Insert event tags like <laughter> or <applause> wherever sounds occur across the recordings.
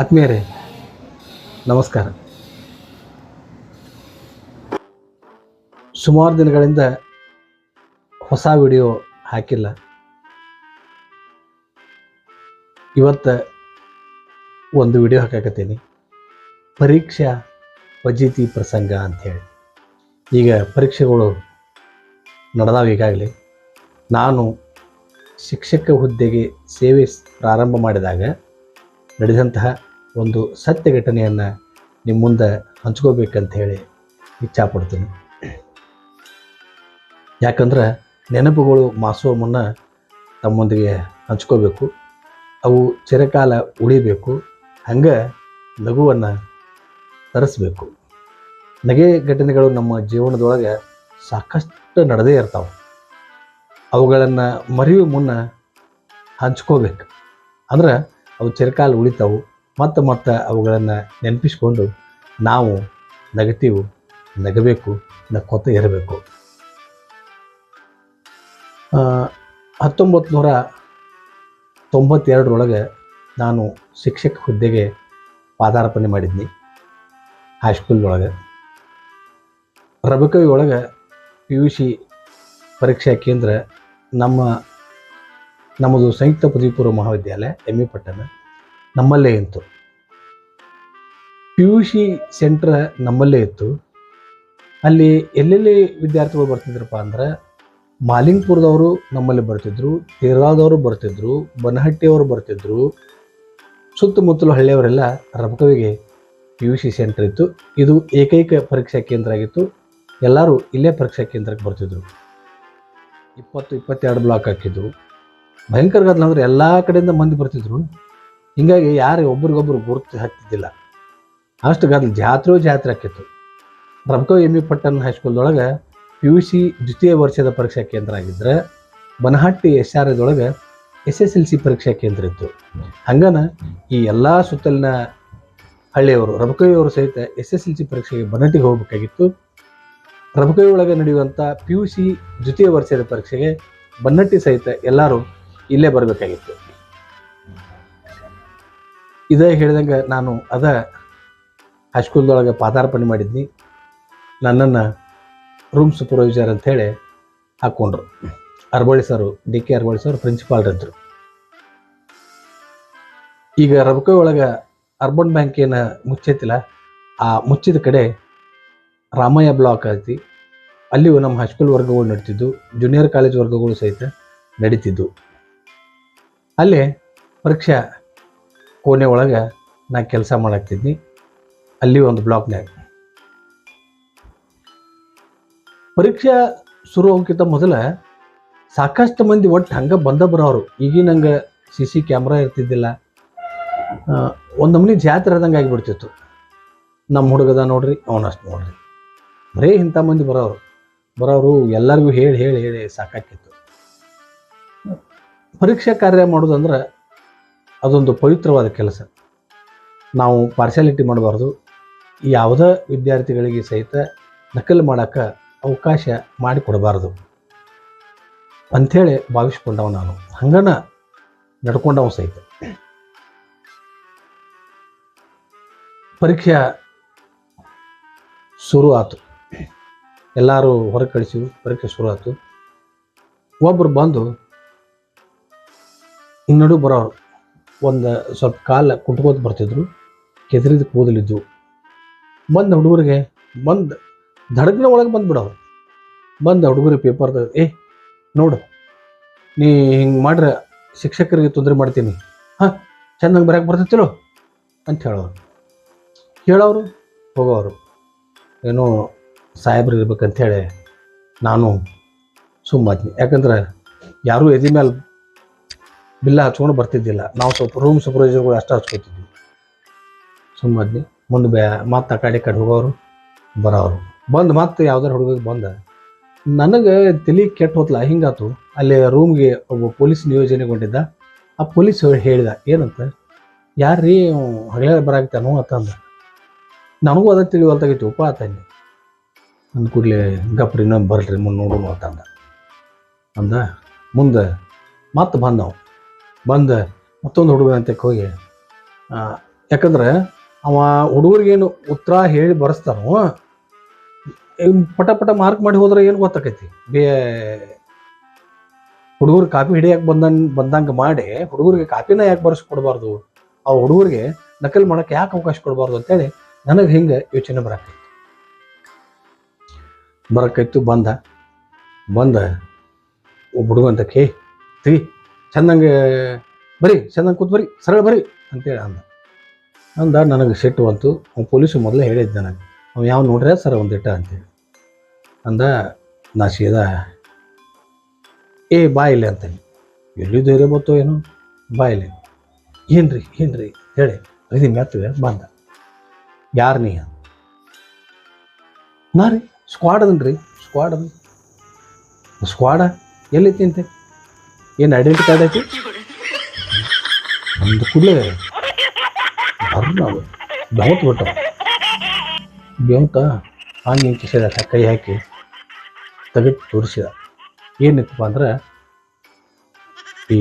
ಆತ್ಮೀಯರೇ, ನಮಸ್ಕಾರ. ಸುಮಾರು ದಿನಗಳಿಂದ ಹೊಸ ವಿಡಿಯೋ ಹಾಕಿಲ್ಲ. ಇವತ್ತು ಒಂದು ವಿಡಿಯೋ ಹಾಕಾಕತ್ತೀನಿ. ಪರೀಕ್ಷಾ ವಜೀತಿ ಪ್ರಸಂಗ ಅಂಥೇಳಿ ಈಗ ಪರೀಕ್ಷೆಗಳು ನಡೆದಾವ ಈಗಾಗಲೇ. ನಾನು ಶಿಕ್ಷಕ ಹುದ್ದೆಗೆ ಸೇವೆ ಪ್ರಾರಂಭ ಮಾಡಿದಾಗ ನಡೆದಂತಹ ಒಂದು ಸತ್ಯ ಘಟನೆಯನ್ನು ನಿಮ್ಮ ಮುಂದೆ ಹಂಚ್ಕೋಬೇಕಂತ ಹೇಳಿ ಇಚ್ಛಾಪಡ್ತೀನಿ. ಯಾಕಂದ್ರೆ ನೆನಪುಗಳು ಮಾಸುವ ಮುನ್ನ ತಮ್ಮೊಂದಿಗೆ ಹಂಚ್ಕೋಬೇಕು. ಅವು ಚಿರಕಾಲ ಉಳಿಬೇಕು. ಹಂಗೆ ನಗುವನ್ನು ತರಿಸ್ಬೇಕು. ನಗೆ ಘಟನೆಗಳು ನಮ್ಮ ಜೀವನದೊಳಗೆ ಸಾಕಷ್ಟು ನಡೆದೇ ಇರ್ತಾವೆ. ಅವುಗಳನ್ನು ಮರೆಯುವ ಮುನ್ನ ಹಂಚ್ಕೋಬೇಕು. ಅಂದ್ರೆ ಅವು ಚಿರಕಾಲ ಉಳಿತಾವು ಮತ್ತೆ ಮತ್ತೆ ಅವುಗಳನ್ನು ನೆನಪಿಸ್ಕೊಂಡು ನಾವು ನಗತೀವು, ನಗಬೇಕು, ನಕ್ಕೊತ ಇರಬೇಕು. ಹತ್ತೊಂಬತ್ತು ನೂರ ತೊಂಬತ್ತೆರಡರೊಳಗೆ ನಾನು ಶಿಕ್ಷಕ ಹುದ್ದೆಗೆ ಪಾದಾರ್ಪಣೆ ಮಾಡಿದ್ನಿ. ಹೈಸ್ಕೂಲ್ ಒಳಗೆ ರಬಕವಿ ಒಳಗೆ ಪಿ ಯು ಸಿ ಪರೀಕ್ಷಾ ಕೇಂದ್ರ ನಮ್ಮ, ನಮ್ಮದು ಸಂಯುಕ್ತ ಪದವಿ ಪೂರ್ವ ಮಹಾವಿದ್ಯಾಲಯ ಎಂ ಇ ಪಟ್ಟಣ, ನಮ್ಮಲ್ಲೇ ಇತ್ತು. ಪಿ ಯು ಸಿ ಸೆಂಟ್ರ್ ನಮ್ಮಲ್ಲೇ ಇತ್ತು. ಅಲ್ಲಿ ಎಲ್ಲೆಲ್ಲಿ ವಿದ್ಯಾರ್ಥಿಗಳು ಬರ್ತಿದ್ರಪ್ಪ ಅಂದ್ರೆ, ಮಾಲಿಂಗ್ಪುರದವರು ನಮ್ಮಲ್ಲಿ ಬರ್ತಿದ್ರು ತೀರಾದವರು ಬರ್ತಿದ್ರು, ಬನಹಟ್ಟಿಯವರು ಬರ್ತಿದ್ರು, ಸುತ್ತಮುತ್ತಲು ಹಳ್ಳಿಯವರೆಲ್ಲ ರಬಕವಿಗೆ ಪಿ ಯು ಸಿ ಸೆಂಟರ್ ಇತ್ತು. ಇದು ಏಕೈಕ ಪರೀಕ್ಷಾ ಕೇಂದ್ರ ಆಗಿತ್ತು. ಎಲ್ಲರೂ ಇಲ್ಲೇ ಪರೀಕ್ಷಾ ಕೇಂದ್ರಕ್ಕೆ ಬರ್ತಿದ್ರು. ಇಪ್ಪತ್ತು, ಇಪ್ಪತ್ತೆರಡು ಬ್ಲಾಕ್ ಹಾಕಿದ್ರು. ಭಯಂಕರ ಗದ್ದಲ ಅಂದ್ರೆ ಎಲ್ಲ ಕಡೆಯಿಂದ ಮಂದಿ ಬರ್ತಿದ್ರು. ಹಿಂಗಾಗಿ ಯಾರು ಒಬ್ರಿಗೊಬ್ರು ಗುರುತು ಹಾಕ್ತಿದ್ದಿಲ್ಲ ಅಷ್ಟು ಗದ್ದಲ ಜಾತ್ರೆ ಜಾತ್ರೆ ಹಾಕಿತ್ತು ರಬ್ಕೋ ಎಂ ಇ ಪಟ್ಟಣ ಹೈಸ್ಕೂಲ್ದೊಳಗೆ ಪಿ ಯು ಸಿ ದ್ವಿತೀಯ ವರ್ಷದ ಪರೀಕ್ಷಾ ಕೇಂದ್ರ ಆಗಿದ್ರೆ Banahatti S R ಎದೊಳಗೆ S S L C ಪರೀಕ್ಷಾ ಕೇಂದ್ರ ಇತ್ತು. ಹಂಗನ ಈ ಎಲ್ಲ ಸುತ್ತಲಿನ ಹಳ್ಳಿಯವರು ರಬಕವಿಯವರು ಸಹಿತ ಎಸ್ ಎಸ್ ಎಲ್ ಸಿ ಪರೀಕ್ಷೆಗೆ ಬನಹಟ್ಟಿಗೆ ಹೋಗಬೇಕಾಗಿತ್ತು. ರಬಕವಿ ಒಳಗೆ ನಡೆಯುವಂಥ ಪಿ ಯು ಸಿ ದ್ವಿತೀಯ ವರ್ಷದ ಪರೀಕ್ಷೆಗೆ ಬನ್ನಟ್ಟಿ ಸಹಿತ ಎಲ್ಲರೂ ಇಲ್ಲೇ ಬರಬೇಕಾಗಿತ್ತು. ಇದೇ ಹೇಳಿದಂಗೆ ನಾನು ಅದ ಹೈಸ್ಕೂಲ್ದೊಳಗೆ ಪಾದಾರ್ಪಣೆ ಮಾಡಿದ್ನಿ. ನನ್ನನ್ನು ರೂಮ್ ಸೂಪರ್ವೈಸರ್ ಅಂಥೇಳಿ ಹಾಕ್ಕೊಂಡ್ರು ಅರ್ಬಳಿ ಸರು ಡಿ ಕೆ ಅರ್ಬಳಿ ಸರ್ ಪ್ರಿನ್ಸಿಪಾಲ್ರಿದ್ರು ಈಗ ರಬಕೈ ಒಳಗೆ ಅರ್ಬನ್ ಬ್ಯಾಂಕ್ ಏನು ಮುಚ್ಚೈತಿಲ್ಲ, ಆ ಮುಚ್ಚಿದ ಕಡೆ ರಾಮಯ್ಯ ಬ್ಲಾಕ್ ಐತಿ ಅಲ್ಲಿಯೂ ನಮ್ಮ ಹೈಸ್ಕೂಲ್ ವರ್ಗಗಳು ನಡೀತಿದ್ದು ಜೂನಿಯರ್ ಕಾಲೇಜ್ ವರ್ಗಗಳು ಸಹಿತ ನಡೀತಿದ್ದು ಅಲ್ಲಿ ಪರೀಕ್ಷಾ ಕೋಣೆ ಒಳಗೆ ನಾ ಕೆಲಸ ಮಾಡಾಕ್ತಿದ್ನಿ. ಅಲ್ಲಿ ಒಂದು ಬ್ಲಾಕ್ನಾಗ ಪರೀಕ್ಷೆ ಶುರು ಹೋಗೋಕ್ಕಿಂತ ಮೊದಲ ಸಾಕಷ್ಟು ಮಂದಿ ಒಟ್ಟು ಹಂಗೆ ಬಂದ ಬರೋರು ಈಗಿನ ಹಂಗೆ ಸಿ ಸಿ ಕ್ಯಾಮ್ರಾ ಇರ್ತಿದ್ದಿಲ್ಲ. ಒಂದು ನಮೂನಿ ಜಾತ್ರೆ ಆದಂಗೆ ಆಗಿಬಿಡ್ತಿತ್ತು. ನಮ್ಮ ಹುಡುಗದ ನೋಡ್ರಿ, ಅವನಷ್ಟು ನೋಡ್ರಿ. ಬರೀ ಇಂಥ ಮಂದಿ ಬರೋರು. ಬರೋರು ಎಲ್ಲರಿಗೂ ಹೇಳಿ ಹೇಳಿ ಹೇಳಿ ಸಾಕಾಕಿತ್ತು ಪರೀಕ್ಷಾ ಕಾರ್ಯ ಮಾಡೋದಂದ್ರೆ ಅದೊಂದು ಪವಿತ್ರವಾದ ಕೆಲಸ. ನಾವು ಪಾರ್ಶಾಲಿಟಿ ಮಾಡಬಾರ್ದು. ಯಾವುದೇ ವಿದ್ಯಾರ್ಥಿಗಳಿಗೆ ಸಹಿತ ನಕಲು ಮಾಡೋಕ್ಕೆ ಅವಕಾಶ ಮಾಡಿಕೊಡಬಾರ್ದು. ಅಂಥೇಳಿ ಭಾವಿಸ್ಕೊಂಡವ ನಾನು. ಹಂಗನ ನಡ್ಕೊಂಡವ ಸಹಿತ. ಪರೀಕ್ಷೆ ಶುರು ಆಯ್ತು ಎಲ್ಲರೂ ಹೊರಗೆ ಕಳಿಸಿ, ಪರೀಕ್ಷೆ ಶುರು ಆಯ್ತು. ಒಬ್ಬರು ಬಂದು ಇನ್ನಡು ಬರೋರು, ಒಂದು ಸ್ವಲ್ಪ ಕಾಲ ಕುಟ್ಕೋತ ಬರ್ತಿದ್ರು ಕೆದರಿದ ಕೂದಲಿದ್ದು ಬಂದ ಹುಡುಗರಿಗೆ, ಬಂದು ಧಡಗ್ನ ಒಳಗೆ ಬಂದ್ಬಿಡೋರು ಬಂದ ಹುಡುಗರಿಗೆ ಪೇಪರ್ ಏ, ನೋಡು, ನೀ ಹಿಂಗೆ ಮಾಡ್ರೆ ಶಿಕ್ಷಕರಿಗೆ ತೊಂದರೆ ಮಾಡ್ತೀನಿ. ಹಾಂ ಚೆನ್ನಾಗಿ ಬರೋಕೆ ಬರ್ತೈತಿಲೋ ಅಂತ ಹೇಳೋರು. ಕೇಳೋರು, ಹೋಗೋರು. ಏನೋ ಸಾಹೇಬ್ರು ಇರ್ಬೇಕಂತೇಳಿ ನಾನು ಸುಮ್ಮಾದ್ನಿ ಯಾಕಂದ್ರೆ ಯಾರೂ ಎದಿ ಮೇಲೆ ಬಿಲ್ಲ ಹಚ್ಕೊಂಡು ಬರ್ತಿದ್ದಿಲ್ಲ. ನಾವು ಸ್ವಲ್ಪ ರೂಮ್ ಸೂಪರ್ವೈಸರ್ಗಳು ಅಷ್ಟು ಹಚ್ಕೋತಿದ್ವಿ. ಸುಮ್ಮಾದ್ನಿ ಮುಂದೆ ಬ್ಯಾ, ಮತ್ತೆ ಆ ಕಡೆ ಕಡೆ ಹೋಗೋರು ಬರೋರು. ಬಂದು ಮತ್ತೆ ಯಾವ್ದಾರು ಹುಡುಗಿಗೆ ಬಂದ. ನನಗೆ ತಲೆ ಕೆಟ್ಟ ಹೋತ್ಲ, ಹಿಂಗಾತು. ಅಲ್ಲಿ ರೂಮ್ಗೆ ಒಬ್ಬ ಪೊಲೀಸ್ ನಿಯೋಜನೆಗೊಂಡಿದ್ದ. ಆ ಪೊಲೀಸ್ ಹೇಳಿ- ಹೇಳಿದ, ಏನಂತ? ಯಾರ್ರೀ ಹಗಲೇ ಬರಾಕ್ತಾನೋ ಅಂತಂದ ನನಗೂ ಅದ ತಿಳಿವಲ್ತಾಗಿತ್ತು ಉಪ ಆತಂದೆ ಅಂದ ಕೂಡಲೇ ಗಪ್ರಿ ಇನ್ನೊಮ್ಮೆ ಬರ್ರಿ, ಮುಂದೆ ನೋಡೋಣ ಅಂತಂದ ಅಂದ. ಮುಂದೆ ಮತ್ತೆ ಬಂದವು. ಬಂದು ಮತ್ತೊಂದು ಹುಡುಗ ಅಂತಕ್ಕೆ ಹೋಗಿ ಯಾಕಂದ್ರೆ ಅವ ಹುಡುಗರಿಗೇನು ಉತ್ತರ ಹೇಳಿ ಬರೆಸ್ತಾನೋ ಪಟ ಪಟ ಮಾರ್ಕ್ ಮಾಡಿ ಹೋದ್ರೆ ಏನು ಗೊತ್ತಾಕೈತಿ? ಬೇ, ಹುಡುಗರು ಕಾಪಿ ಹಿಡಿಯಕ್ಕೆ ಬಂದಂಗೆ ಬಂದಂಗೆ ಮಾಡಿ ಹುಡುಗರಿಗೆ ಕಾಪಿನ ಯಾಕೆ ಬರ್ಸ್ಕೊಡ್ಬಾರ್ದು? ಆ ಹುಡುಗರಿಗೆ ನಕಲ್ ಮಾಡೋಕ್ಕೆ ಯಾಕೆ ಅವಕಾಶ ಕೊಡಬಾರ್ದು ಅಂತೇಳಿ ನನಗೆ ಹಿಂಗೆ ಯೋಚನೆ ಬರಕೈತಿ. ಬರಕೈತು ಬಂದ. ಬಂದ. ಒಬ್ಬ ಹುಡುಗ ಅಂತ ಕೇ ತೆಗಿ ಚಂದಂಗೆ ಬರಿ, ಚಂದಂಗೆ ಕೂತ್ ಬರಿ, ಸರಳ ಬರಿ ಅಂತೇಳಿ ಅಂದ. ಅಂದ, ನನಗೆ ಸಿಟ್ಟು ಬಂತು. ಅವ್ನು ಪೊಲೀಸು ಮೊದಲೇ ಹೇಳಿದ್ದೆ ನನಗೆ. ಅವ್ನು ಯಾವ ನೋಡ್ರೆ ಸರ್ ಒಂದಿಟ್ಟ ಅಂತೇಳಿ ಅಂದ, ನಾ ಸೀದಾ, ಏ, ಬಾ ಇಲ್ಲೇ ಅಂತೇಳಿ ಎಲ್ಲಿ ಧೈರ್ಯ ಬತ್ತೋ ಏನು, ಬಾ ರೀ ಏನು ರೀ ಹೇಳಿ. ಇದು ಮೆತ್ತವೆ ಬಂದ. ಯಾರು ನೀ? ನಾ ರೀ. ಸ್ಕ್ವಾಡ್ ಅದನ್ರಿ ಸ್ಕ್ವಾಡ್ ಅದ. ಸ್ಕ್ವಾಡ ಎಲ್ಲೈತಿ ಅಂತೆ? ಏನು ಐಡೆಂಟಿ ಕಾರ್ಡ್ ಐತಿ? ಒಂದು ಕೂಡಲೇ ನಾವು ಬೆವತ್ ಬಿಟ್ಟ. ಬೆವತ ಹಂಗೆ ಹಿಂಗೆ ಕೈ ಹಾಕಿ ತೆಗೆದು ತೋರಿಸಿದ. ಏನಿತ್ತಪ್ಪ ಅಂದ್ರೆ ಈ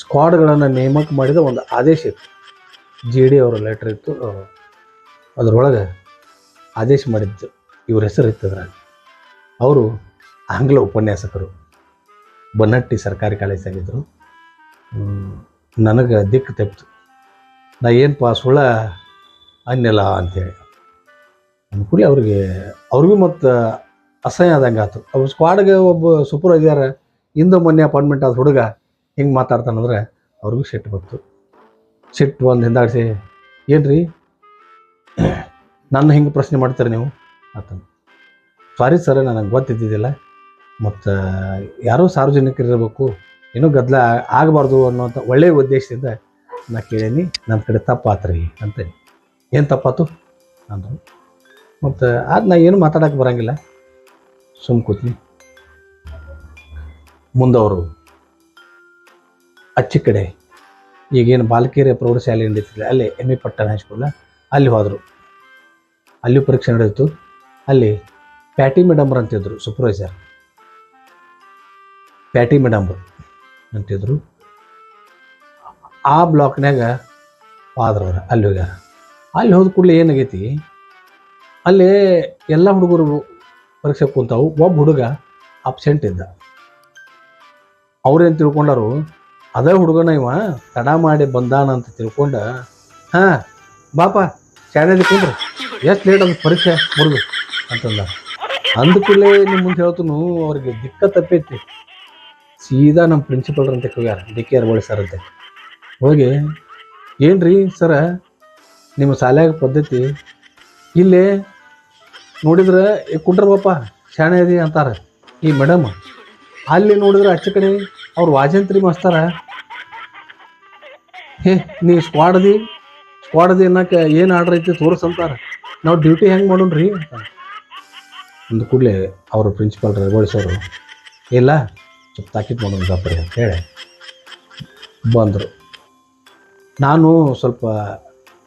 ಸ್ಕ್ವಾಡ್ಗಳನ್ನು ನೇಮಕ ಮಾಡಿದ ಒಂದು ಆದೇಶ ಇತ್ತು. ಜಿ ಡಿ ಅವರ ಲೆಟ್ರ್ ಇತ್ತು. ಅದರೊಳಗೆ ಆದೇಶ ಮಾಡಿದ್ದು. ಇವ್ರ ಹೆಸರು ಇತ್ತು ಅವರು ಆಂಗ್ಲ ಉಪನ್ಯಾಸಕರು. ಬನ್ನಟ್ಟಿ ಸರ್ಕಾರಿ ಕಾಲೇಜಾಗಿದ್ದರು ನನಗೆ ದಿಕ್ಕು ತೆಪ್ತು ನಾ ಏನಪ್ಪ ಸುಳ್ಳ ಅನ್ನೆಲ್ಲ ಅಂತೇಳಿ. ಕೂಲಿ ಅವ್ರಿಗೆ, ಅವ್ರಿಗೂ ಮತ್ತು ಅಸಹ್ಯ ಆದಂಗೆ ಆಯ್ತು ಅವ್ರ ಸ್ಕ್ವಾಡ್ಗೆ ಒಬ್ಬ ಸೂಪರ್ವೈಸರ್ ಇಂದು ಮೊನ್ನೆ ಅಪಾಯಿಂಟ್ಮೆಂಟ್ ಆದ ಹುಡುಗ ಹಿಂಗೆ ಮಾತಾಡ್ತಾನಂದ್ರೆ ಅವ್ರಿಗೂ ಸಿಟ್ಟು ಬಂತು. ಸಿಟ್ಟು ಬಂದು ಹಿಂದಾಡಿಸಿ ಏನು ರೀ <clears throat> ನನ್ನ ಹಿಂಗೆ ಪ್ರಶ್ನೆ ಮಾಡ್ತೀರಿ ನೀವು? ಆತನು. ಸಾರಿ ಸರ್ ನನಗೆ ಗೊತ್ತಿದ್ದಿದ್ದಿಲ್ಲ. ಮತ್ತು ಯಾರೂ ಸಾರ್ವಜನಿಕರು ಇರಬೇಕು, ಏನೂ ಗದ್ದಲ ಆಗಬಾರ್ದು ಅನ್ನೋಂಥ ಒಳ್ಳೆಯ ಉದ್ದೇಶದಿಂದ ನಾನು ಕೇಳೀನಿ ನನ್ನ ಕಡೆ ತಪ್ಪಾತ್ರಿ ಅಂತೇಳಿ. ಏನು ತಪ್ಪಾತು? ಅಂದರು. ಮತ್ತು ಅದು ನಾ ಏನು ಮಾತಾಡೋಕೆ ಬರೋಂಗಿಲ್ಲ. ಸುಮ್ ಕೂತೀನಿ. ಮುಂದವರು ಅಚ್ಚಿ ಕಡೆ, ಈಗೇನು ಬಾಲಕಿಯರ ಪ್ರೌಢಶಾಲೆ ನಡೀತಿದೆ ಅಲ್ಲಿ ಎಂ ಇ ಪಟ್ಟಣ ಹೈಸ್ಕೂಲ ಅಲ್ಲಿ ಹೋದರು. ಅಲ್ಲಿ ಪರೀಕ್ಷೆ ನಡೆಯಿತು ಅಲ್ಲಿ ಪ್ಯಾಟಿ ಮೇಡಮ್ರು ಅಂತಿದ್ರು ಸೂಪರ್ವೈಸರ್ ಪ್ಯಾಟಿ ಮೇಡಮ್ರು ಅಂತಿದ್ರು. ಆ ಬ್ಲಾಕ್ನ್ಯಾಗ ಫಾದ್ರವ್ರ ಅಲ್ಲಿ ಹೋಗ್ಯಾರ. ಅಲ್ಲಿ ಹೋದ ಕೂಡಲೇ ಏನಾಗೈತಿ, ಅಲ್ಲಿ ಎಲ್ಲ ಹುಡುಗರು ಪರೀಕ್ಷೆ ಕೂತಾವು, ಒಬ್ಬ ಹುಡುಗ ಅಬ್ಸೆಂಟ್ ಇದ್ದ. ಅವ್ರೇನು ತಿಳ್ಕೊಂಡಾರು, ಅದೇ ಹುಡುಗನ ಇವ ತಡ ಮಾಡಿ ಬಂದಾನ ಅಂತ ತಿಳ್ಕೊಂಡ, ಹಾಂ, ಬಾಪ ಶಾಲೆಯಲ್ಲಿ ಕುಂದ್ರು ಎಷ್ಟು ಲೇಟ್ ಅದು ಪರೀಕ್ಷೆ ಮುರಿದು ಅಂತಂದ. ಅಂದ ನಿಮ್ಮ ಮುಂದೆ ಹೇಳ್ತನು, ಅವ್ರಿಗೆ ದಿಕ್ಕ ತಪ್ಪೈತಿ. ಸೀದಾ ನಮ್ಮ ಪ್ರಿನ್ಸಿಪಲ್ರಂತೆ ಹೋಗ್ಯಾರ ಡಿ ಕೆ ಆರ್ ಸರ್ ಅಂತ. ಹೋಗಿ, ಏನ್ರಿ ಸರ ನಿಮ್ಮ ಶಾಲೆಯಾಗ ಪದ್ಧತಿ? ಇಲ್ಲಿ ನೋಡಿದ್ರೆ, ಏ ಕುಂಡ್ರ ಬಾಪ, ಶಾಣೆ ಇದೆ ಅಂತಾರೆ. ಈ ಮೇಡಮ್ ಅಲ್ಲಿ ನೋಡಿದ್ರೆ ಅಚ್ಚ ಕಡೆ ಅವ್ರು ವಾಜಂತ್ರಿ ಮಾಸ್ತಾರ ಹೇ, ನೀ ಸ್ಕ್ವಾಡದಿ ಸ್ಕ್ವಾಡ್ದಿ ಅನ್ನಕ್ಕೆ ಏನು ಆರ್ಡ್ರ್ ಐತಿ ತೋರಿಸಂತಾರ ನಾವು ಡ್ಯೂಟಿ ಹೆಂಗೆ ಮಾಡೋಣ್ರಿ? ಅಂತ ಅಂದ ಕೂಡಲೇ ಅವರು ಪ್ರಿನ್ಸಿಪಾಲ್ ರಘುವಳಿಸೋರು ಇಲ್ಲ ಸ್ವಲ್ಪ ತಾಕಿಟ್ ಮಾಡೋಣ ಜಾಪರಿ ಅಂತ ಹೇಳಿ ಬಂದರು. ನಾನು ಸ್ವಲ್ಪ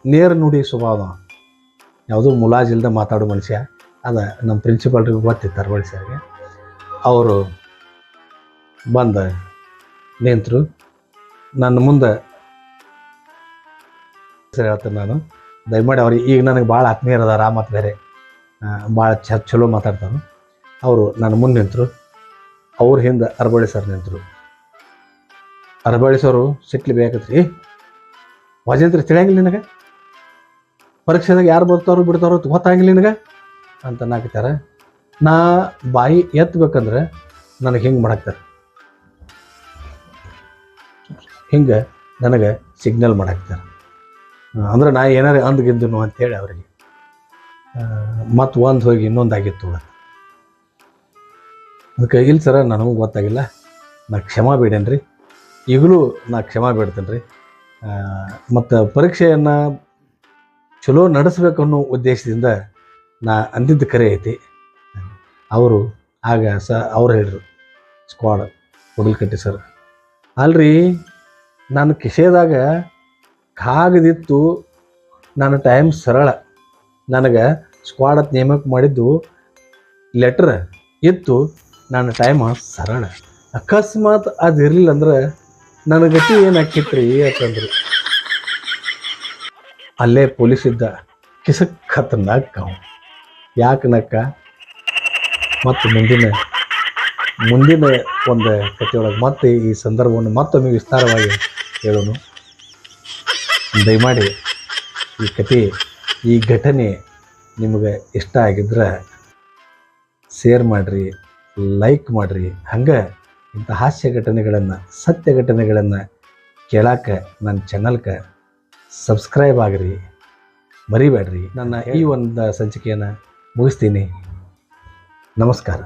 ನೇರ ನುಡಿ ಸ್ವಭಾವ, ಯಾವುದೋ ಮುಲಾಜಿಲ್ದ ಮಾತಾಡೋ ಮನುಷ್ಯ, ಅದ ನಮ್ಮ ಪ್ರಿನ್ಸಿಪಾಲ್ರಿಗೆ ಗೊತ್ತಿತ್ತು ಅರವಳಿ ಸರ್ಗೆ ಅವರು ಬಂದ ನಿಂತರು, ನನ್ನ ಮುಂದೆ ಸರಿ ಹೇಳ್ತೇನೆ ನಾನು, ದಯಮಾಡಿ ಅವ್ರಿಗೆ, ಈಗ ನನಗೆ ಭಾಳ ಆತ್ಮೀಯರದ ಅದಾರ, ಮತ್ತು ಬೇರೆ ಭಾಳ ಚ ಚಲೋ ಮಾತಾಡ್ತಾರೆ ಅವರು ನನ್ನ ಮುಂದೆ ನಿಂತರು. ಅವ್ರ ಹಿಂದೆ ಅರಬಳ್ಳಿ ಸರ್ ನಿಂತರು. ಅರಬಳ್ಳಿ ಸರ್ ಸಿಕ್ಲಿ ಬೇಕತ್ರಿ ವಾಜೇಂದ್ರ ತಿಳಿಯಂಗಿಲ್ಲ ನಿನಗೆ? ಪರೀಕ್ಷೆದಾಗ ಯಾರು ಬರ್ತಾರೋ ಬಿಡ್ತಾರೋ ಗೊತ್ತಾಗಿಲ್ಲ ನಿನಗೆ? ಅಂತ ನಾಕಿತಾರೆ ನಾ ಬಾಯಿ ಎತ್ತಬೇಕಂದ್ರೆ ನನಗೆ ಹಿಂಗೆ ಮಾಡಾಕ್ತಾರೆ. ಹಿಂಗೆ ನನಗೆ ಸಿಗ್ನಲ್ ಮಾಡಾಕ್ತಾರೆ. ಅಂದ್ರೆ ನಾ ಏನಾರು ಅಂದ್ಗಿಂದನು ಅಂತೇಳಿ ಅವರಿಗೆ. ಮತ್ತು ಒಂದು ಹೋಗಿ ಇನ್ನೊಂದಾಗಿತ್ತು ಅದಕ್ಕೆ ಇಲ್ಲ ಸರ ನನಗೆ ಗೊತ್ತಾಗಿಲ್ಲ. ನಾ ಕ್ಷಮಾ ಬೇಡೇನ್ರಿ? ಈಗಲೂ ನಾ ಕ್ಷಮ ಬೇಡ್ತೇನೆ ರೀ ಮತ್ತು ಪರೀಕ್ಷೆಯನ್ನು ಚಲೋ ನಡೆಸ್ಬೇಕು ಅನ್ನೋ ಉದ್ದೇಶದಿಂದ ನಾ ಅಂದಿದ್ದು ಕರೆ ಐತಿ. ಅವರು, ಆಗ ಸ, ಅವ್ರು ಹೇಳಿದ್ರು ಸ್ಕ್ವಾಡ್ ಹುಡುಲ್ಕಟ್ಟಿ ಸರ್ ಅಲ್ರಿ ನಾನು ಕಿಶೆದಾಗ ಕಾಗದಿತ್ತು, ನನ್ನ ಟೈಮ್ ಸರಳ. ನನಗೆ ಸ್ಕ್ವಾಡ್ ಅಂತ ನೇಮಕ ಮಾಡಿದ್ದು ಲೆಟ್ರ್ ಇತ್ತು. ನನ್ನ ಟೈಮ್ ಸರಳ. ಅಕಸ್ಮಾತ್ ಅದು ಇರಲಿಲ್ಲ ಅಂದ್ರೆ ನನ್ನ ಗತಿ ಏನಾಕಿತ್ರಿ ಯಾಕಂದ್ರೆ ಅಲ್ಲೇ ಪೊಲೀಸ್ ಇದ್ದ. ಕಿಸಕ್ ನಕ್ಕ ಅವ ಯಾಕೆ ನಕ್ಕ ಮತ್ತು ಮುಂದಿನ ಮುಂದಿನ ಒಂದು ಕಥೆಯೊಳಗೆ ಮತ್ತೆ ಈ ಸಂದರ್ಭವನ್ನು ಮತ್ತೊಮ್ಮೆ ವಿಸ್ತಾರವಾಗಿ ಹೇಳೋಣ ದಯಮಾಡಿ ಈ ಕತೆ ಈ ಘಟನೆ ನಿಮಗೆ ಇಷ್ಟ ಆಗಿದ್ರೆ ಶೇರ್ ಮಾಡಿರಿ ಲೈಕ್ ಮಾಡಿರಿ. ಹಂಗೆ ಇಂಥ ಹಾಸ್ಯ ಘಟನೆಗಳನ್ನು, ಸತ್ಯ ಘಟನೆಗಳನ್ನು ಕೇಳಕ್ಕೆ ನನ್ನ ಚಾನಲ್ಗೆ ಸಬ್ಸ್ಕ್ರೈಬ್ ಆಗಿರಿ. ಮರಿಬೇಡ್ರಿ. ನನ್ನ ಈ ಒಂದು ಸಂಚಿಕೆಯನ್ನು ಮುಗಿಸ್ತೀನಿ. ನಮಸ್ಕಾರ.